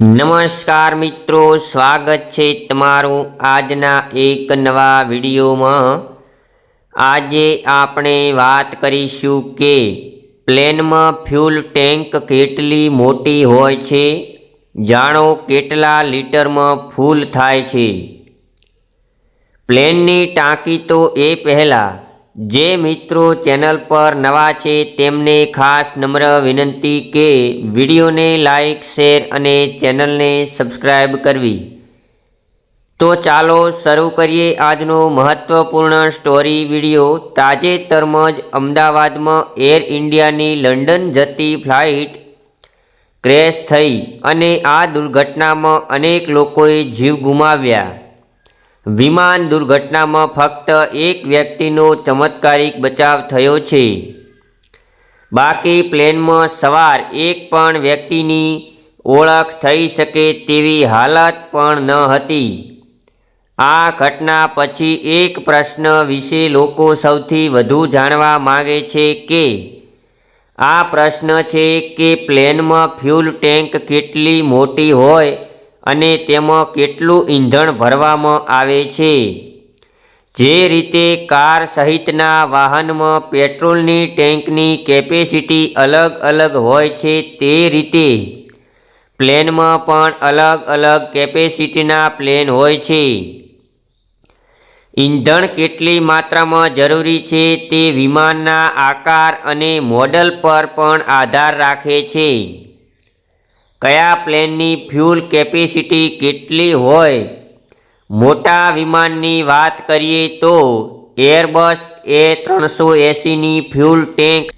નમસ્કાર મિત્રો, સ્વાગત છે તમારું આજના એક નવા વિડીયોમાં. આજે આપણે વાત કરીશું કે પ્લેનમાં ફ્યુલ ટેન્ક કેટલી મોટી હોય છે? જાણો કેટલા લીટરમાં ફૂલ થાય છે? પ્લેનની ટાંકી તો એ પહેલાં જે મિત્રો ચેનલ પર નવા છે તેમને ખાસ નમ્ર વિનંતી કે વિડીયોને લાઈક, શેર અને ચેનલને સબસ્ક્રાઈબ કરવી. તો ચાલો શરૂ કરીએ આજનો મહત્વપૂર્ણ સ્ટોરી વીડિયો. તાજેતરમાં જ અમદાવાદમાં એર ઇન્ડિયાની લંડન જતી ફ્લાઇટ ક્રેશ થઈ અને આ દુર્ઘટનામાં અનેક લોકોએ જીવ ગુમાવ્યા. વિમાન દુર્ઘટનામાં ફક્ત એક વ્યક્તિનો ચમત્કારિક બચાવ થયો છે. બાકી પ્લેનમાં સવાર એક પણ વ્યક્તિની ઓળખ થઈ શકે તેવી હાલત પણ ન હતી. આ ઘટના પછી એક પ્રશ્ન વિશે લોકો સૌથી વધુ જાણવા માગે છે કે, આ પ્રશ્ન છે કે પ્લેનમાં ફ્યુલ ટેન્ક કેટલી મોટી હોય અને તેમાં કેટલું ઈંધણ ભરવામાં આવે છે? જે રીતે કાર સહિતના વાહનમાં પેટ્રોલની ટેન્કની કેપેસિટી અલગ અલગ હોય છે તે રીતે પ્લેનમાં પણ અલગ અલગ કેપેસિટીના પ્લેન હોય છે. ઈંધણ કેટલી માત્રામાં જરૂરી છે તે વિમાનના આકાર અને મોડલ પર પણ આધાર રાખે છે. કયા પ્લેનની ફ્યુલ કેપેસિટી કેટલી હોય? મોટા વિમાનની વાત કરીએ તો એરબસ એ ત્રણસો એંસીની ફ્યુલ ટેન્ક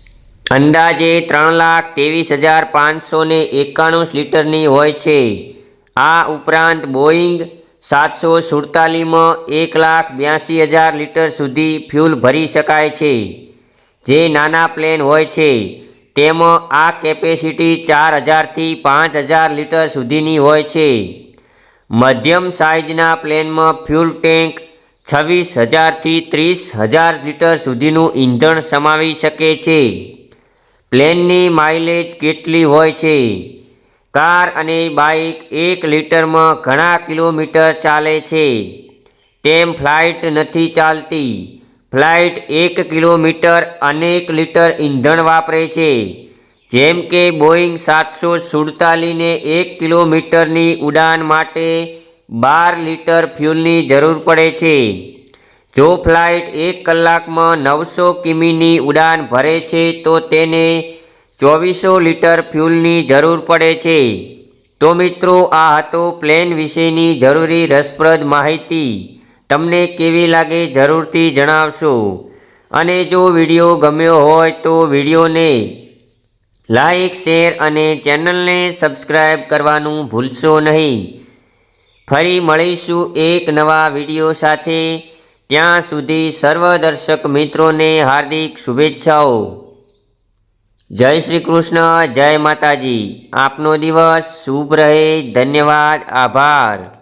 અંદાજે ત્રણ લાખ ત્રેવીસ હજાર પાંચસો ને એકાણું લીટરની હોય છે. આ ઉપરાંત બોઈંગ સાતસો સુડતાલીસમાં એક લાખ બ્યાસી હજાર લીટર સુધી ફ્યુલ ભરી શકાય છે. જે નાના પ્લેન હોય છે. તેમાં આ કેપેસિટી ચાર હજારથી પાંચ હજાર લીટર સુધીની હોય છે. મધ્યમ સાઇઝના પ્લેનમાં ફ્યુલ ટેન્ક છવ્વીસ હજારથી ત્રીસ હજાર લીટર સુધીનું ઈંધણ સમાવી શકે છે. પ્લેનની માઇલેજ કેટલી હોય છે? કાર અને બાઇક એક લીટરમાં ઘણા કિલોમીટર ચાલે છે. તેમ ફ્લાઇટ નથી ચાલતી. ફ્લાઇટ એક કિલોમીટર અનેક લીટર ઈંધણ વાપરે છે. જેમ કે બોઈંગ સાતસો સુડતાલીને એક કિલોમીટરની ઉડાન માટે બાર લીટર ફ્યુલની જરૂર પડે છે. જો ફ્લાઇટ એક કલાકમાં નવસો કિમીની ઉડાન ભરે છે, તો તેને ચોવીસો લીટર ફ્યુલની જરૂર પડે છે. તો મિત્રો, આ હતો પ્લેન વિશેની જરૂરી રસપ્રદ માહિતી. તમને કેવી લાગે જરૂરથી જણાવશો. અને જો વીડિયો ગમ્યો હોય તો વિડીયોને લાઈક, શેર અને ચેનલને સબસ્ક્રાઈબ કરવાનું ભૂલશો નહીં. ફરી મળીશું એક નવા વીડિયો સાથે. ત્યાં સુધી સર્વ દર્શક મિત્રોને હાર્દિક શુભેચ્છાઓ. જય શ્રી કૃષ્ણ, જય માતાજી. આપનો દિવસ શુભ રહે. ધન્યવાદ. આભાર.